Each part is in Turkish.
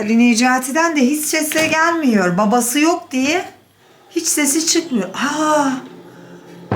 Ali Necati'den de hiç sesi gelmiyor. Babası yok diye hiç sesi çıkmıyor. Aa,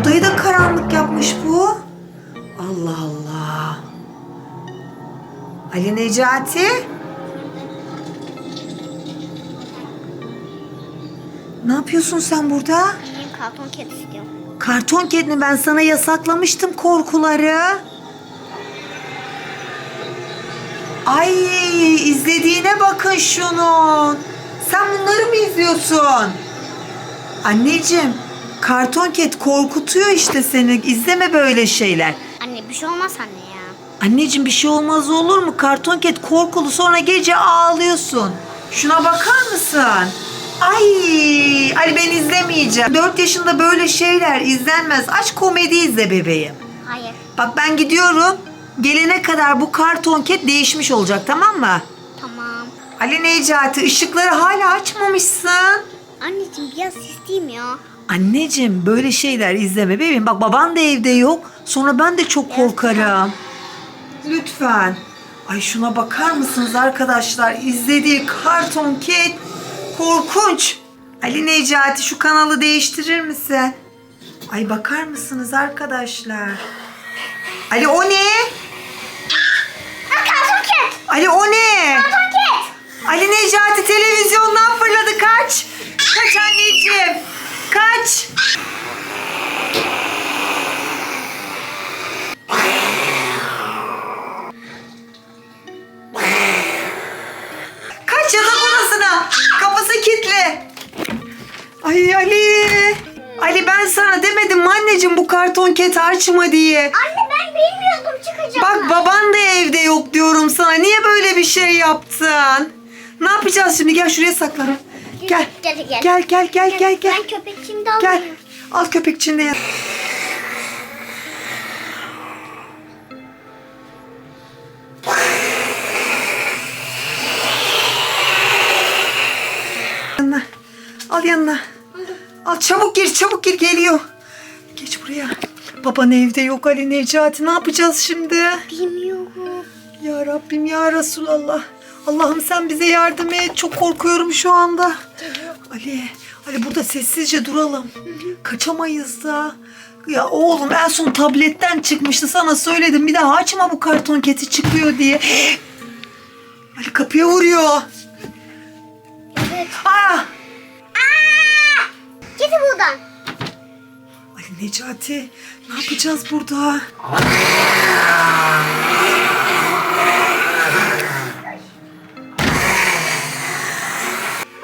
odayı da karanlık yapmış bu. Allah Allah. Ali Necati? Ne yapıyorsun sen burada? Benim karton kedi istiyorum. Karton kedini ben sana yasaklamıştım korkuları. Ay izlediğine bakın şunun. Sen bunları mı izliyorsun? Anneciğim karton ket korkutuyor işte seni. İzleme böyle şeyler. Anne bir şey olmaz anne ya. Anneciğim bir şey olmaz olur mu? Karton ket korkulu sonra gece ağlıyorsun. Şuna bakar mısın? Ay, Ali ben izlemeyeceğim. 4 yaşında böyle şeyler izlenmez. Aç komedi izle bebeğim. Hayır. Bak ben gidiyorum. Gelene kadar bu karton ket değişmiş olacak tamam mı? Tamam. Ali Necati ışıkları hala açmamışsın. Anneciğim biraz isteyeyim ya. Anneciğim böyle şeyler izleme bebeğim. Bak baban da evde yok. Sonra ben de çok korkarım. Lütfen. Ay şuna bakar mısınız arkadaşlar? İzlediği karton ket korkunç. Ali Necati şu kanalı değiştirir misin? Ay bakar mısınız arkadaşlar? Ali o ne? Ali o ne? Kedi. Ali Necati televizyondan fırladı kaç. Kaç anneciğim. Kaç. Kaç yatak odasına. Kapısı kilitli. Ay Ali. Ali ben sana demedim mi anneciğim bu karton keti açma diye. Anne ben çıkacağını. Bak baban da evde yok diyorum sana. Niye böyle bir şey yaptın? Ne yapacağız şimdi? Gel şuraya saklanalım. Gel. Gel, gel. Gel gel gel gel gel. Ben köpekçiğimi de Gel. alayım. Al köpekçinde yat. Yanına. Al yanına. Al çabuk gir çabuk gir geliyor. Geç buraya. Baban evde yok Ali Necati. Ne yapacağız şimdi? Bilmiyorum. Ya Rabbim ya Resulallah. Allah'ım sen bize yardım et. Çok korkuyorum şu anda. Ali, Ali burada sessizce duralım. Kaçamayız da. Ya oğlum en son tabletten çıkmıştı sana söyledim. Bir daha açma bu karton keti çıkıyor diye. Ali kapıya vuruyor. Evet. Aa! Git buradan. Necati ne yapacağız burada?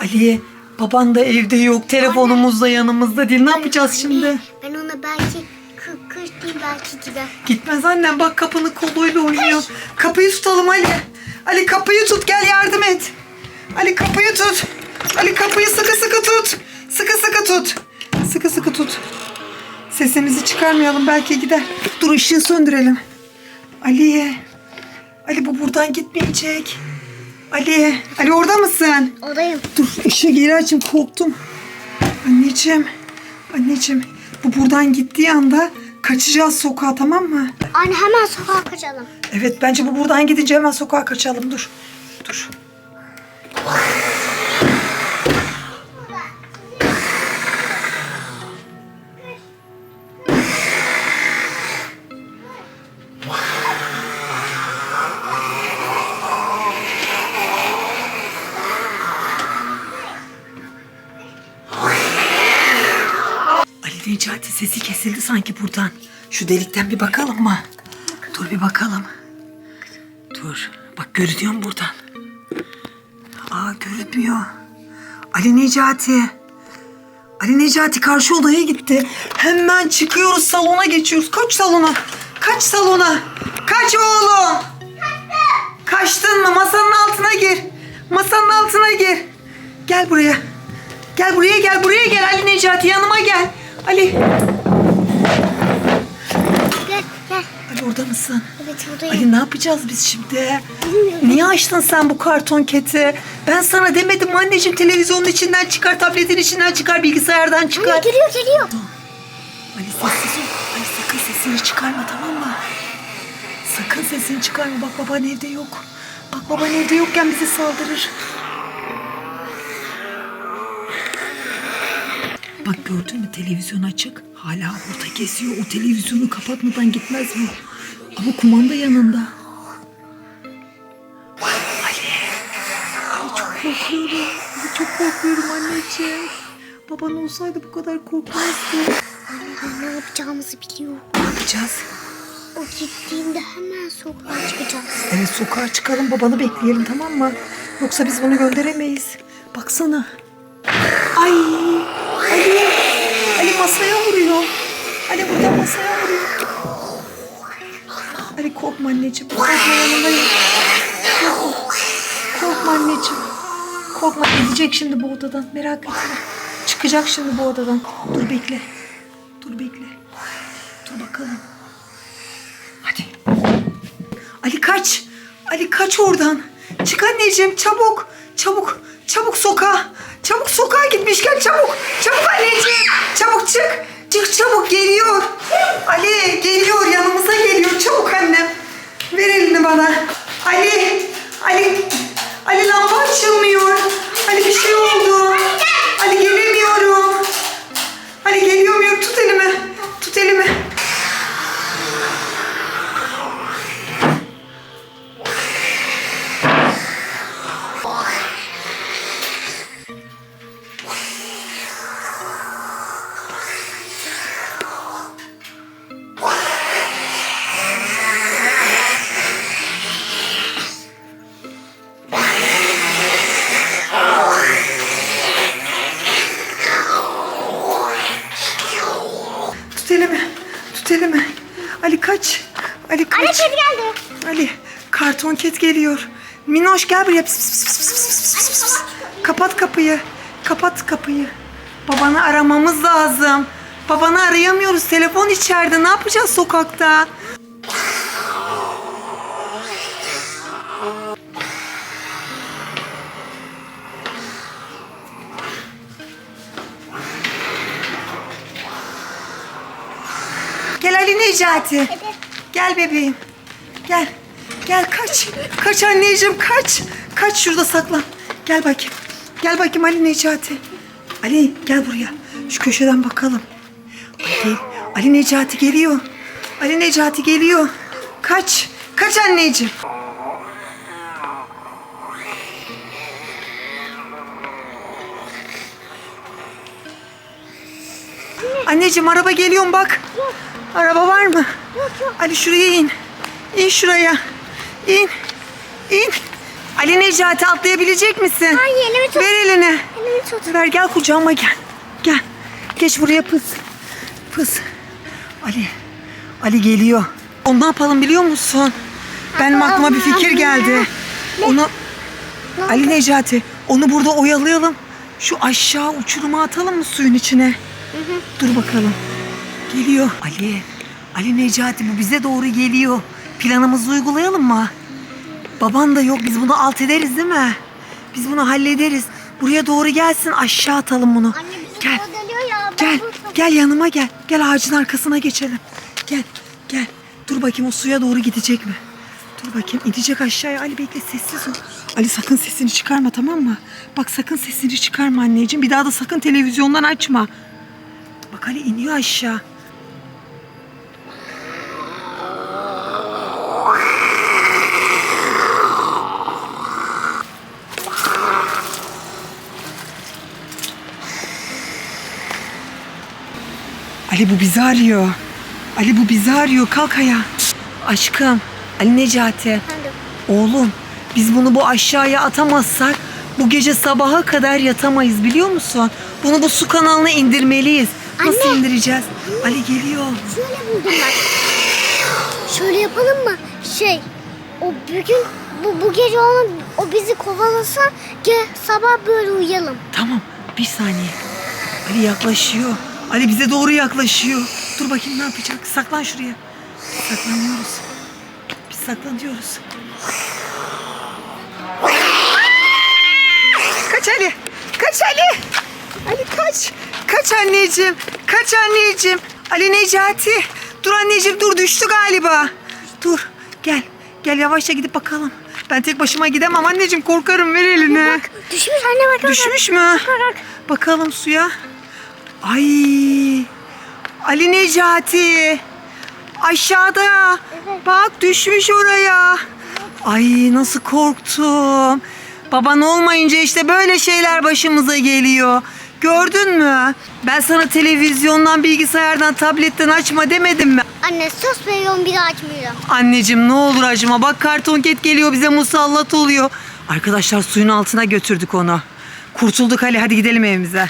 Ali baban da evde yok. Telefonumuz da yanımızda değil. Ne yapacağız şimdi? Ben ona belki kı kış değil belki gider. Gitmez annem bak kapının koluyla oynuyor. Kapıyı tutalım Ali. Ali kapıyı tut gel yardım et. Ali kapıyı tut. Ali kapıyı sıkı sıkı tut. Çıkarmayalım belki gider. Dur ışığı söndürelim. Ali. Ali bu buradan gitmeyecek. Ali. Ali orada mısın? Odayım. Dur ışığı geri açayım korktum. Anneciğim. Anneciğim. Bu buradan gittiği anda kaçacağız sokağa tamam mı? Anne hemen sokağa kaçalım. Evet bence bu buradan gidince hemen sokağa kaçalım. Dur. Dur. Necati sesi kesildi sanki buradan. Şu delikten bir bakalım mı? Dur bir bakalım. Dur. Bak görünüyor mu buradan? Aa görünmüyor. Ali Necati. Ali Necati karşı odaya gitti. Hemen çıkıyoruz salona geçiyoruz. Kaç salona. Kaç salona. Kaç oğlum. Kaçtın mı? Masanın altına gir. Masanın altına gir. Gel buraya. Gel buraya gel buraya gel Ali Necati yanıma gel. Ali. Gel gel. Ali orada mısın? Evet buradayım. Ali ne yapacağız biz şimdi? Bilmiyorum. Niye açtın sen bu karton keti? Ben sana demedim anneciğim televizyonun içinden çıkar, tabletin içinden çıkar, bilgisayardan çıkar. Anne geliyor geliyor. Ali sessiz ol. Ali sakın sesini çıkarma tamam mı? Sakın sesini çıkarma. Bak baban evde yok. Bak baban evde yokken bizi saldırır. Bak gördün mü televizyon açık. Hala orada geziyor. O televizyonu kapatmadan gitmez mi? Ama kumanda yanında. Ali. Ali çok korkuyorum. Ali çok korkuyorum anneciğim. Baban olsaydı bu kadar korkmazdı. Anne ne yapacağımızı biliyorum. Ne yapacağız? O gittiğinde hemen sokağa çıkacağız. Evet sokağa çıkalım babanı bekleyelim tamam mı? Yoksa biz bunu gönderemeyiz. Baksana. Ay masaya vuruyor. Ali burada masaya vuruyor. Ali korkma anneciğim. Korkma yanındayım. Korkma. Korkma anneciğim. Korkma gidecek şimdi bu odadan merak etme. Çıkacak şimdi bu odadan. Dur bekle. Dur bekle. Dur bakalım. Hadi. Ali kaç. Ali kaç oradan. Çık anneciğim çabuk. Çabuk. Çabuk sokağa. Çabuk sokağa gitmişken çabuk. Çabuk anneciğim. Çabuk çık. Çık çabuk geliyor. Ali geliyor yanımıza geliyor. Çabuk annem. Ver elini bana. Ali. Ali. Ali lamba açılmıyor. Ali bir şey Ali karton ket geliyor. Minoş gel buraya. Pıs, pıs, pıs, pıs, pıs, pıs, pıs, pıs. Kapat kapıyı. Kapat kapıyı. Babanı aramamız lazım. Babanı arayamıyoruz. Telefon içeride. Ne yapacağız sokakta? Gel Ali Necati. Gel bebeğim. Gel. Gel kaç. Kaç anneciğim kaç. Kaç şurada saklan. Gel bakayım. Gel bakayım Ali Necati. Ali gel buraya. Şu köşeden bakalım. Ali, Ali Necati geliyor. Ali Necati geliyor. Kaç. Kaç anneciğim. Anneciğim araba geliyor bak. Araba var mı? Ali şuraya in. İn şuraya. İn. İn. Ali Necati atlayabilecek misin? Hayır, elimi tut. Ver elini. Elimi tut. Ver gel kucağıma gel. Gel. Geç buraya pıs. Pıs. Ali. Ali geliyor. O ne yapalım biliyor musun? Benim aklıma bir fikir geldi. Onu Ali Necati onu burada oyalayalım. Şu aşağı uçuruma atalım mı suyun içine? Dur bakalım. Geliyor. Ali. Ali Necati bu bize doğru geliyor. Planımızı uygulayalım mı? Baban da yok. Biz bunu alt ederiz değil mi? Biz bunu hallederiz. Buraya doğru gelsin aşağı atalım bunu. Anne bizi Gel. kovalıyor ya. Ben Gel. bu- Gel yanıma gel. Gel ağacın arkasına geçelim. Gel. Gel. Dur bakayım o suya doğru gidecek mi? Dur bakayım inecek aşağıya. Ali bekle sessiz ol. Ali sakın sesini çıkarma tamam mı? Bak sakın sesini çıkarma anneciğim. Bir daha da sakın televizyondan açma. Bak Ali iniyor aşağı. Ali bu bizi arıyor. Ali bu bizi arıyor. Kalk ayağa. Aşkım. Ali Necati. Oğlum biz bunu bu aşağıya atamazsak bu gece sabaha kadar yatamayız biliyor musun? Bunu bu su kanalına indirmeliyiz. Nasıl Anne. indireceğiz? Ali geliyor. Şöyle buldum ben. Şöyle yapalım mı? Şey, o bugün bu, bu gece olan o bizi kovalasa gel sabah böyle uyuyalım. Tamam bir saniye. Ali yaklaşıyor. Ali bize doğru yaklaşıyor. Dur bakayım ne yapacak? Saklan şuraya. Biz saklanıyoruz. Biz saklanıyoruz. Kaç Ali. Kaç Ali. Ali kaç. Kaç anneciğim. Kaç anneciğim. Ali Necati. Dur anneciğim dur düştü galiba. Dur gel. Gel yavaşça gidip bakalım. Ben tek başıma gidemem anneciğim korkarım ver elini. Düşmüş anne bak. bak, bak. Düşmüş mü? Bak, bak. Bakalım suya. Ay. Ali Necati. Aşağıda. Bak düşmüş oraya. Ay nasıl korktum. Baban olmayınca işte böyle şeyler başımıza geliyor. Gördün mü? Ben sana televizyondan, bilgisayardan, tabletten açma demedim mi? Anne söz veriyorum bir daha açmayacağım. Anneciğim ne olur acıma. Bak karton ket geliyor bize musallat oluyor. Arkadaşlar suyun altına götürdük onu. Kurtulduk Ali hadi gidelim evimize.